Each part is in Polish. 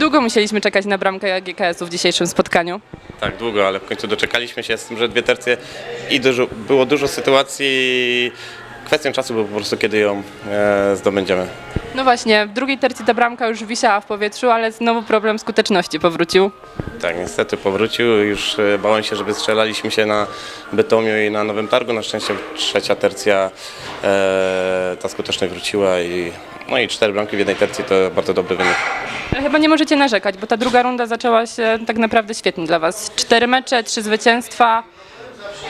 Długo musieliśmy czekać na bramkę GKS-u w dzisiejszym spotkaniu. Tak, długo, ale w końcu doczekaliśmy się z tym, że dwie tercje i dużo, było dużo sytuacji. Kwestią czasu było po prostu, kiedy ją e, zdobędziemy. No właśnie, w drugiej tercji ta bramka już wisiała w powietrzu, ale znowu problem skuteczności powrócił. Tak, niestety powrócił. Już e, bałem się, żeby strzelaliśmy się na Bytomiu i na Nowym Targu. Na szczęście trzecia tercja e, ta skuteczność wróciła i, no i cztery bramki w jednej tercji to bardzo dobry wynik. Chyba nie możecie narzekać, bo ta druga runda zaczęła się tak naprawdę świetnie dla Was. Cztery mecze, trzy zwycięstwa.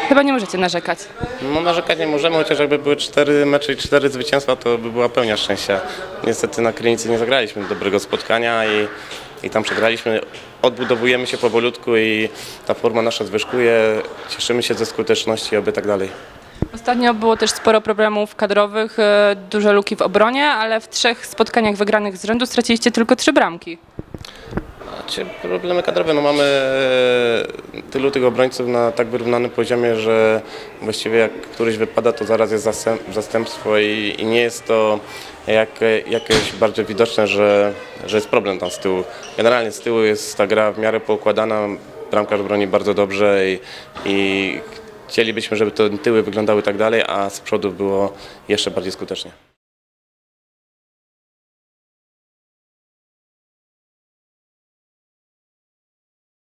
Chyba nie możecie narzekać. No narzekać nie możemy, chociaż jakby były cztery mecze i cztery zwycięstwa, to by była pełnia szczęścia. Niestety na Krynicy nie zagraliśmy dobrego spotkania i, i tam przegraliśmy. Odbudowujemy się powolutku i ta forma nasza zwyżkuje. Cieszymy się ze skuteczności, oby tak dalej. Ostatnio było też sporo problemów kadrowych, e, duże luki w obronie, ale w trzech spotkaniach wygranych z rzędu straciliście tylko trzy bramki. Znaczy, problemy kadrowe, no mamy e, tylu tych obrońców na tak wyrównanym poziomie, że właściwie jak któryś wypada, to zaraz jest zastęp- zastępstwo i, i nie jest to jak, jakieś bardzo widoczne, że, że jest problem tam z tyłu. Generalnie z tyłu jest ta gra w miarę poukładana, bramkarz broni bardzo dobrze i, i chcielibyśmy, żeby to tyły wyglądały tak dalej, a z przodu było jeszcze bardziej skutecznie.